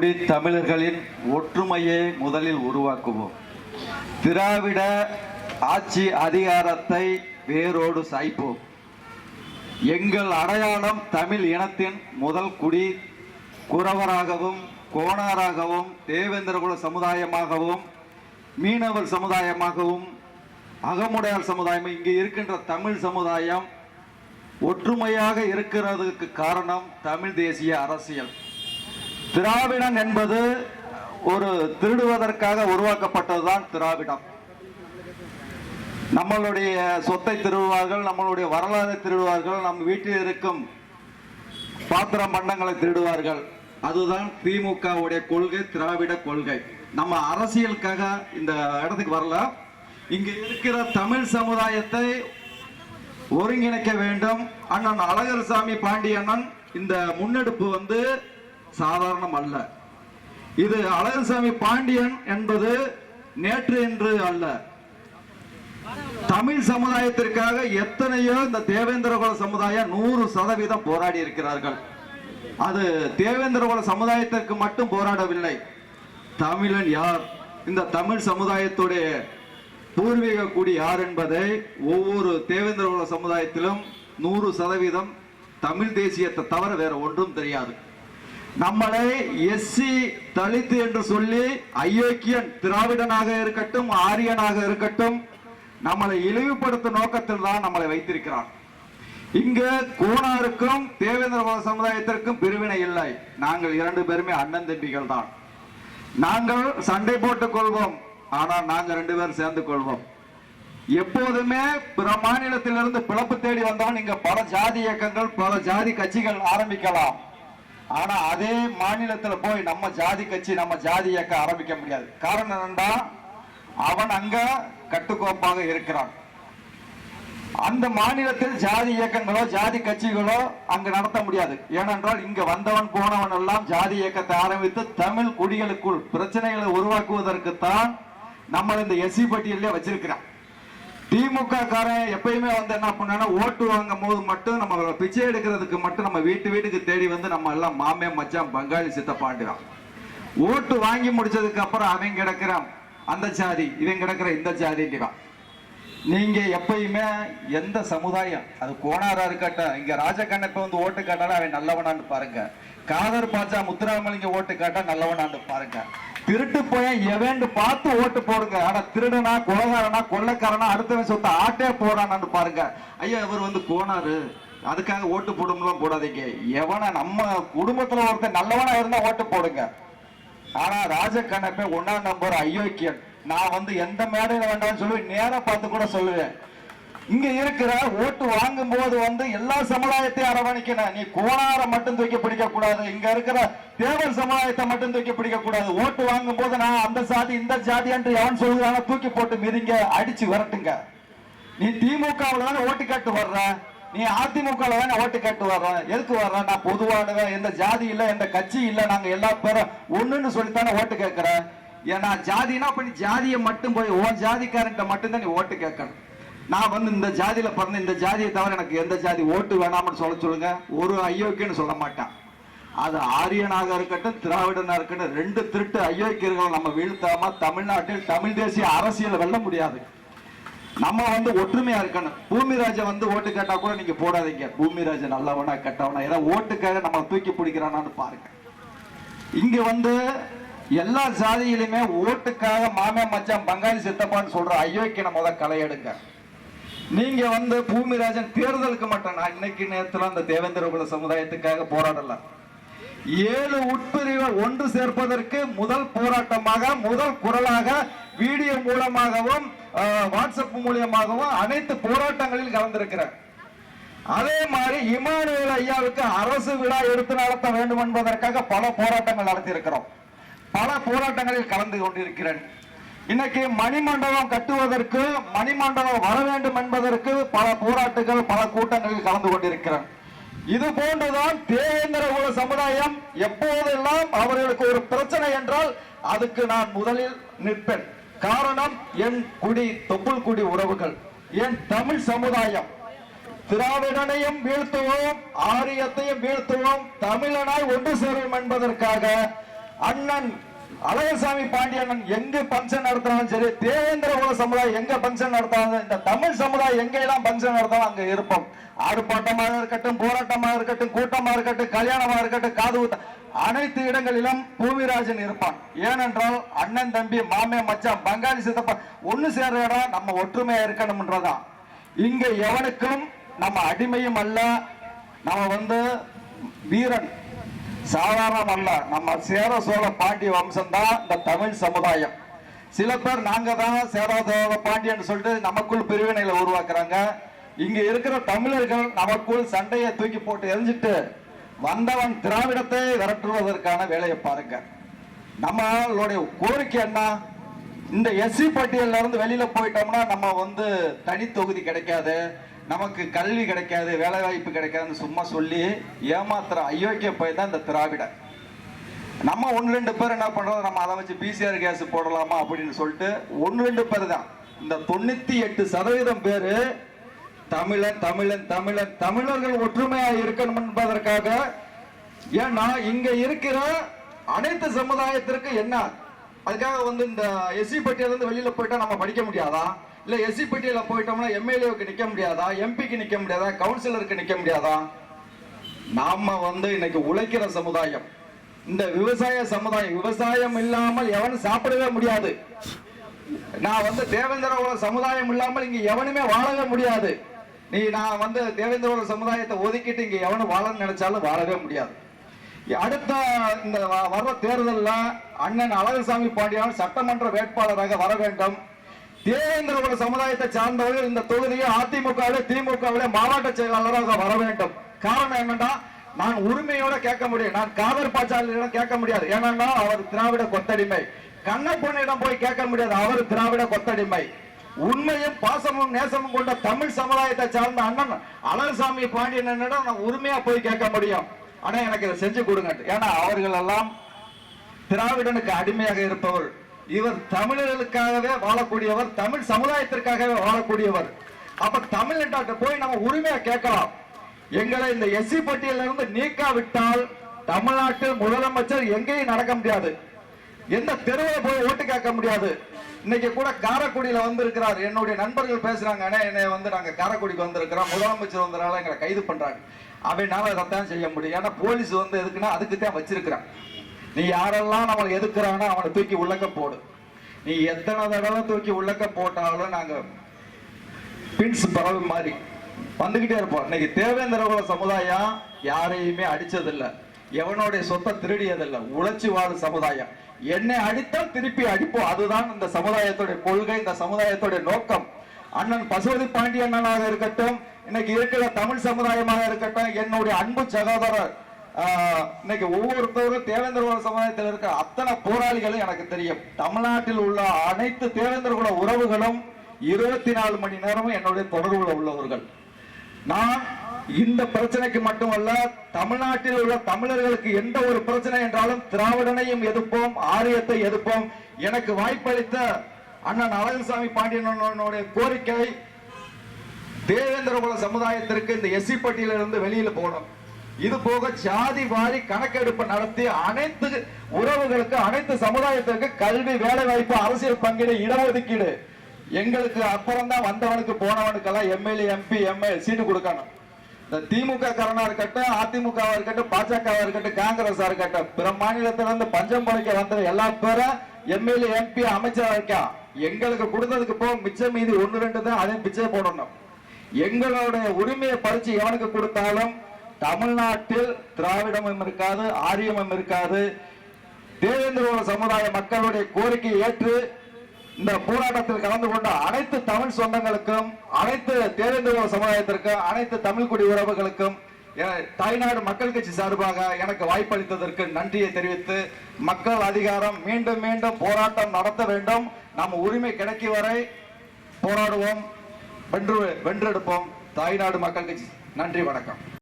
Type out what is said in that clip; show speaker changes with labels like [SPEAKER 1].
[SPEAKER 1] குடி தமிழர்களின் ஒற்றுமையை முதலில் உருவாக்குவோம். திராவிட ஆட்சி அதிகாரத்தை வேரோடு சாய்ப்போம். எங்கள் அடையாளம் தமிழ் இனத்தின் முதல் குடி குறவராகவும் கோணாராகவும் தேவேந்திரகுல சமுதாயமாகவும் மீனவர் சமுதாயமாகவும் அகமுடையார் சமுதாயம் இங்கே இருக்கின்ற தமிழ் சமுதாயம் ஒற்றுமையாக இருக்கிறதுக்கு காரணம் தமிழ் தேசிய அரசியல். திராவிடம் என்பது ஒரு திருடுவதற்காக உருவாக்கப்பட்டதுதான் திராவிடம். நம்மளுடைய சொத்தை திருடுவார்கள் நம்மளுடைய வரலாறை திருடுவார்கள் நம் வீட்டில் இருக்கும் பாத்திரம் பண்டங்களை திருடுவார்கள். அதுதான் திமுகவுடைய கொள்கை திராவிட கொள்கை. நம்ம அரசியலுக்காக இந்த இடத்துக்கு வரல. இங்க இருக்கிற தமிழ் சமுதாயத்தை ஒருங்கிணைக்க வேண்டும். அண்ணன் அழகர்சாமி பாண்டியண்ணன் இந்த முன்னெடுப்பு வந்து சாதாரணம் அல்ல இது அழகர்சாமி பாண்டியன் என்பது நேற்று என்று அல்ல. தமிழ் சமுதாயத்திற்காக எத்தனையோ இந்த தேவேந்திரகுல சமுதாயம் நூறு சதவீதம் போராடி இருக்கிறார்கள். அது தேவேந்திரகுல சமுதாயத்திற்கு மட்டும் போராடவில்லை. தமிழன் யார்? இந்த தமிழ் சமுதாயத்துடைய பூர்வீக குடி யார் என்பதை ஒவ்வொரு தேவேந்திரகுல சமுதாயத்திலும் நூறு சதவீதம் தமிழ் தேசியத்தை தவிர வேற ஒன்றும் தெரியாது. நம்மளை எஸ்சி தலித்து என்று சொல்லி அயோக்கியன் திராவிடனாக இருக்கட்டும் ஆரியனாக இருக்கட்டும் நம்மளை இழிவுபடுத்தும் நோக்கத்தில் தான் நம்மளை வைத்திருக்கிறான் இங்கு கோணாருக்கும் தேவேந்திர சமுதாயத்திற்கும் பிரிவினை இல்லை. நாங்கள் இரண்டு பேருமே அண்ணன் தம்பிகள் தான். நாங்கள் சண்டை போட்டுக் கொள்வோம். ஆனால் நாங்கள் ரெண்டு பேரும் சேர்ந்து கொள்வோம். எப்போதுமே பிற மாநிலத்திலிருந்து பிளப்பு தேடி வந்தவன் இங்க பல ஜாதி இயக்கங்கள் பல ஜாதி கட்சிகள் ஆரம்பிக்கலாம். ஆனா அதே மாநிலத்துல போய் நம்ம ஜாதி கட்சி நம்ம ஜாதி இயக்கம் ஆரம்பிக்க முடியாது. காரணம் என்னன்னா அவன் அங்க கட்டுக்கோப்பாக இருக்கிறான். அந்த மாநிலத்தில் ஜாதி இயக்கங்களோ ஜாதி கட்சிகளோ அங்கு நடத்த முடியாது. ஏனென்றால் இங்க வந்தவன் போனவன் எல்லாம் ஜாதி இயக்கத்தை ஆரம்பித்து தமிழ் குடிகளுக்குள் பிரச்சனைகளை உருவாக்குவதற்குத்தான் நம்ம இந்த எஸ்சி பட்டியலே வச்சிருக்கிறான். திமுக காரன் எப்பயுமே வந்து என்ன பண்ணா ஓட்டு வாங்கும் போது மட்டும் நம்ம பிச்சை எடுக்கிறதுக்கு மட்டும் நம்ம வீட்டு வீட்டுக்கு தேடி வந்து நம்ம எல்லாம் மாமே மச்சான் பங்காளி சித்தப்பாண்டுறான் ஓட்டு வாங்கி முடிச்சதுக்கு அப்புறம் அவன் கிடக்கிறான். அந்த ஜாதி இவன் கிடக்கிற இந்த ஜாதிங்கிறான் நீங்க எப்பயுமே எந்த சமுதாயம் அது கோணாரா இருக்கட்டும் இங்க ராஜகண்ணப்ப வந்து ஓட்டு கேட்டாலும் அவன் நல்லவனான்னு பாருங்க. காதர் பாஜா முத்துராமலிங்க ஓட்டு கேட்டா நல்லவனான்னு பாருங்க. திருட்டு போய் எவன் பார்த்து ஓட்டு போடுங்க. ஆனா திருடனா கொலகாரனா கொள்ளக்காரனா அடுத்தவன் சொத்த ஆட்டே போடானான்னு பாருங்க. ஐயா இவர் வந்து கோணாரு அதுக்காக ஓட்டு போடும்லாம் போடாதீங்க. எவனை நம்ம குடும்பத்துல ஒருத்தன் நல்லவனா இருந்தா ஓட்டு போடுங்க. ஆனா ராஜகண்ணப்பே ஒன்னாம் நம்பர் அயோக்கியன் நான் வந்து எந்த மேடையில வேண்டாம்னு சொல்லி நேரம் பார்த்து கூட சொல்லுவேன். இங்க இருக்கிற ஓட்டு வாங்கும் போது வந்து எல்லா சமுதாயத்தையும் அரவணைக்கணும். நீ கோணார மட்டும் தூக்கி பிடிக்க கூடாது. இங்க இருக்கிற தேவர் சமுதாயத்தை மட்டும் தூக்கி பிடிக்க கூடாது. ஓட்டு வாங்கும் போது நான் அந்த சாதி இந்த ஜாதி என்று எவன் சொல்லுவாங்க தூக்கி போட்டு மிதிங்க அடிச்சு விரட்டுங்க. நீ திமுகவுல தானே ஓட்டு கேட்டு வர்ற? நீ அதிமுகவில் தானே ஓட்டு கேட்டு வர்ற? எதுக்கு வர்ற? நான் பொதுவானவன். எந்த ஜாதி இல்ல எந்த கட்சி இல்ல. நாங்க எல்லா பேரும் ஒண்ணுன்னு சொல்லித்தானே ஓட்டு கேட்குறேன் ஏன்னா ஜாதினா அப்ப நீ ஜாதியை மட்டும் போய் உன் ஜாதிக்காரன்ட்ட மட்டும்தான் நீ ஓட்டு கேட்கணும். நான் வந்து இந்த ஜாதியில பிறந்த இந்த ஜாதியை தவிர எனக்கு எந்த ஜாதி ஓட்டு வேணாம்னு சொல்ல சொல்லுங்க. ஒரு அயோக்கியன்னு சொல்ல மாட்டான். அது ஆரியனாக இருக்கட்டும் திராவிடனா இருக்கட்டும் ரெண்டு திருட்டு அயோக்கியர்களை நம்ம வீழ்த்தாம தமிழ்நாட்டில் தமிழ் தேசிய அரசியல் வெல்ல முடியாது. நம்ம வந்து ஒற்றுமையா இருக்கணும். பூமிராஜை வந்து ஓட்டு கேட்டா கூட நீங்க போடாதீங்க. பூமிராஜ நல்லவனா கெட்டவனா ஏதாவது ஓட்டுக்காக நம்ம தூக்கி பிடிக்கிறானான்னு பாருங்க. இங்க வந்து எல்லா சாதியிலுமே ஓட்டுக்காக மாமே மச்சான் பங்காளி சித்தப்பான்னு சொல்ற அயோக்கியனை முத களையெடுங்க நீங்க வந்து பூமிராஜன் தேர்தலுக்கு மட்டும் நான் இன்னைக்கு நேரத்தில் அந்த தேவேந்திர குல சமுதாயத்துக்காக போராடல. ஏழு உட்பிரிவை ஒன்று சேர்ப்பதற்கு முதல் போராட்டமாக முதல் குரலாக வீடியோ மூலமாகவும் வாட்ஸ்அப் மூலியமாகவும் அனைத்து போராட்டங்களில் கலந்திருக்கிறார் அதே மாதிரி இமானுவேல் ஐயாவுக்கு அரசு விழா எடுத்து நடத்த வேண்டும் என்பதற்காக பல போராட்டங்கள் நடத்தி இருக்கிறோம் பல போராட்டங்களில் கலந்து கொண்டிருக்கிறேன். இன்னைக்கு மணிமண்டபம் கட்டுவதற்கு மணிமண்டபம் வர வேண்டும் என்பதற்கு பல போராட்டங்கள் பல கூட்டங்களில் கலந்து கொண்டிருக்கிறேன். இது போன்றுதான் தேவேந்திர குல சமுதாயம் எப்போதெல்லாம் அவர்களுக்கு ஒரு பிரச்சனை என்றால் அதுக்கு நான் முதலில் நிற்பேன். காரணம் என் குடி தொப்புள் குடி உறவுகள் என் தமிழ் சமுதாயம். திராவிடனையும் வீழ்த்துவோம் ஆரியத்தையும் வீழ்த்துவோம் தமிழனாய் ஒன்று சேரும் என்பதற்காக அண்ணன் அழகசாமி பாண்டியண்ணன் எங்க பங்கன் நடத்தினாலும் சரி தேவேந்திர குல சமுதாயம் எங்க பங்கன் நடத்தினாலும் இந்த தமிழ் சமுதாயம் எங்க எல்லாம் பங்கன் நடத்தாலும் அங்க இருப்போம். ஆர்ப்பாட்டமாக இருக்கட்டும் போராட்டமாக இருக்கட்டும் கூட்டமா இருக்கட்டும் கல்யாணமா இருக்கட்டும் காது அனைத்து இடங்களிலும் பூமிராஜன் இருப்பான். ஏனென்றால் அண்ணன் தம்பி மாமே மச்சான் பங்காளி சித்தப்பா ஒண்ணு சேர்ற இடம் நம்ம ஒற்றுமையா இருக்கணும்ன்றதான் இங்க எவனுக்கும் நம்ம அடிமையும் அல்ல. நம்ம வந்து வீரன். சாதாரணம் அல்ல நம்ம சேர சோழ பாண்டிய வம்சம் தான் இந்த தமிழ் சமுதாயம். சில பேர் நாங்க தான் சேர சோழ பாண்டியன் சொல்லிட்டு நமக்குள் பிரிவினைகளை உருவாக்குறாங்க. இங்க இருக்கிற தமிழர்கள் நமக்குள் சண்டையை தூக்கி போட்டு எரிஞ்சிட்டு வந்தவன் திராவிடத்தை விரட்டுவதற்கான வேலையை பாருங்க. நம்மளுடைய கோரிக்கை என்ன? இந்த எஸ்சி பட்டியல்ல இருந்து வெளியில போயிட்டோம்னா நம்ம வந்து தனி தொகுதி கிடைக்காது. நமக்கு கல்வி கிடைக்காது வேலை வாய்ப்பு கிடைக்காதுன்னு சும்மா சொல்லி ஏமாத்துற அயோக்கிய போய் தான் இந்த திராவிட. நம்ம ஒன்று ரெண்டு பேர் என்ன பண்ணுறோம் நம்ம அதை வச்சு பிசிஆர் கேஸ் போடலாமா அப்படின்னு சொல்லிட்டு ஒன்று ரெண்டு பேர் தான். இந்த தொண்ணூத்தி எட்டு சதவீதம் பேர் தமிழன் தமிழன் தமிழன். தமிழர்கள் ஒற்றுமையாக இருக்கணும் என்பதற்காக ஏன்னா இங்க இருக்கிற அனைத்து சமுதாயத்திற்கு என்ன? அதுக்காக வந்து இந்த எஸ்சி பட்டியல இருந்து வெளியில போயிட்டா நம்ம படிக்க முடியாதா? இல்லை எஸ்சி பட்டியலில் போயிட்டோம்னா எம்எல்ஏவுக்கு நிற்க முடியாதா? எம்பிக்கு நிற்க முடியாதா? கவுன்சிலருக்கு நிற்க முடியாதா? நாம வந்து இன்னைக்கு உழைக்கிற சமுதாயம். இந்த விவசாய சமுதாயம் விவசாயம் இல்லாமல் எவனும் சாப்பிடவே முடியாது. நான் வந்து தேவேந்திரோட சமுதாயம் இல்லாமல் இங்க எவனுமே வாழவே முடியாது. நீ நான் வந்து தேவேந்திரவோட சமுதாயத்தை ஒதுக்கிட்டு இங்க எவனும் வாழன்னு நினைச்சாலும் வாழவே முடியாது. அடுத்த இந்த வ- வர்ற தேர்தலில் அண்ணன் அழகுசாமி பாண்டியன் சட்டமன்ற வேட்பாளராக வர வேண்டும். தேவேந்திர குல சமுதாயத்தை சார்ந்தவர்கள் இந்த தொகுதியை அதிமுகவிலே திமுகவிலே மாவட்ட செயலாளராக வர வேண்டும். காரணம் என்னன்னா நான் உரிமையோட கேட்க முடியும் நான் காதல் பாச்சாலியிடம் கேட்க முடியாது. ஏன்னா அவர் திராவிட கொத்தடிமை. கண்ணப்பனிடம் போய் கேட்க முடியாது. அவர் திராவிட கொத்தடிமை. உண்மையும் பாசமும் நேசமும் கொண்ட தமிழ் சமுதாயத்தை சார்ந்த அண்ணன் அழகுசாமி பாண்டியன் நான் உரிமையா போய் கேட்க முடியும். ஆனா எனக்கு இதை செஞ்சு கொடுங்க ஏன்னா அவர்கள் எல்லாம் திராவிடனுக்கு அடிமையாக இருப்பவர் இவர் தமிழர்களுக்காகவே வாழக்கூடியவர் தமிழ் சமுதாயத்திற்காகவே வாழக்கூடியவர். அப்ப தமிழ்நாட்டை போய் நம்ம உரிமையா கேட்கலாம். எங்களை இந்த எஸ்சி பட்டியலில் இருந்து நீக்காவிட்டால் தமிழ்நாட்டில் முதலமைச்சர் எங்கேயும் நடக்க முடியாது. எந்த தெருவில் போய் ஓட்டு கேட்க முடியாது. இன்னைக்கு கூட காரைக்குடியில வந்திருக்கிறார். என்னுடைய நண்பர்கள் பேசுறாங்க என்னை வந்து நாங்க காரைக்குடிக்கு வந்திருக்கிறோம். முதலமைச்சர் வந்தனால எங்களை கைது பண்றாங்க. அப்படின்னால அதைத்தான் செய்ய முடியும். ஏன்னா போலீஸ் வந்து எதுக்குன்னா அதுக்கு தான் வச்சிருக்கிறான் நீ யாரெல்லாம் நம்மளை எதுக்குறானோ அவனை தூக்கி உள்ளக்க போடு. நீ எத்தனை தடவை தூக்கி உள்ளக்க போட்டாலும் நாங்க பின்ஸ் பறவை மாதிரி வந்துகிட்டே இருப்போம். இன்னைக்கு தேவேந்திர குல சமுதாயம் யாரையுமே அடித்ததில்லை எவனுடைய சொத்தை திருடியதில்லை. உழைச்சி வாழும் சமுதாயம். என்னை அடித்தால் திருப்பி அடிப்போம். அதுதான் இந்த சமுதாயத்துடைய கொள்கை இந்த சமுதாயத்துடைய நோக்கம். அண்ணன் பசுபதி பாண்டி அண்ணனாக இருக்கட்டும் இன்னைக்கு இருக்கிற தமிழ் சமுதாயமாக இருக்கட்டும் என்னுடைய அன்பு சகோதரர் இன்னைக்கு ஒவ்வொருத்தரும் தேவேந்திர குல சமுதாயத்தில் இருக்க அத்தனை போராளிகளும் எனக்கு தெரியும். தமிழ்நாட்டில் உள்ள அனைத்து தேவேந்திர குல உறவுகளும் இருபத்தி நாலு மணி நேரமும் என்னுடைய தொடர்புல உள்ளவர்கள். நான் இந்த பிரச்சனைக்கு மட்டுமல்ல தமிழ்நாட்டில் உள்ள தமிழர்களுக்கு எந்த ஒரு பிரச்சனை என்றாலும் திராவிடனையும் எதிர்ப்போம் ஆரியத்தை எதிர்ப்போம். எனக்கு வாய்ப்பளித்த அண்ணன் அழகுசாமி பாண்டியனுடைய கோரிக்கை தேவேந்திர குல சமுதாயத்திற்கு இந்த எஸ்சி பட்டியலிருந்து வெளியில போகணும். இது போக ஜாதி வாரி கணக்கெடுப்பு நடத்தி அனைத்து உறவுகளுக்கு அனைத்து சமுதாயத்திற்கு கல்வி வேலை வாய்ப்பு அரசியல் பங்கீடு இடஒதுக்கீடு. எங்களுக்கு அப்புறம் தான் வந்தவனுக்கு போனவனுக்கெல்லாம் எம்எல்ஏ எம்பி எம்எல்ஏ சீட்டு கொடுக்கணும். இந்த திமுக காரனா இருக்கட்டும் அதிமுகவா இருக்கட்டும் பாஜகவா இருக்கட்டும் காங்கிரஸா இருக்கட்டும் பிற மாநிலத்திலிருந்து பஞ்சம் படைக்க வந்த எல்லா பேரும் எம்எல்ஏ எம்பி அமைச்சரா இருக்கா? எங்களுக்கு கொடுத்ததுக்கு போ மிச்சம் மீதி ஒன்னு ரெண்டு தான் அதையும் பிச்சை போடணும். எங்களுடைய உரிமையை பறிச்சு எவனுக்கு கொடுத்தாலும் தமிழ்நாட்டில் திராவிடமும் இருக்காது ஆரியமும் இருக்காது. தேவேந்திர சமுதாய மக்களுடைய கோரிக்கையை ஏற்று இந்த போராட்டத்தில் கலந்து கொண்ட அனைத்து தமிழ் சொந்தங்களுக்கும் அனைத்து தேவேந்திர சமுதாயத்திற்கும் அனைத்து தமிழ் குடி உறவுகளுக்கும் தாய்நாடு மக்கள் கட்சி சார்பாக எனக்கு வாய்ப்பளித்ததற்கு நன்றியை தெரிவித்து மக்கள் அதிகாரம் மீண்டும் மீண்டும் போராட்டம் நடத்த வேண்டும். நம் உரிமை கிடைக்கும் வரை போராடுவோம் வென்று வென்றெடுப்போம். தாய்நாடு மக்கள் கட்சி. நன்றி வணக்கம்.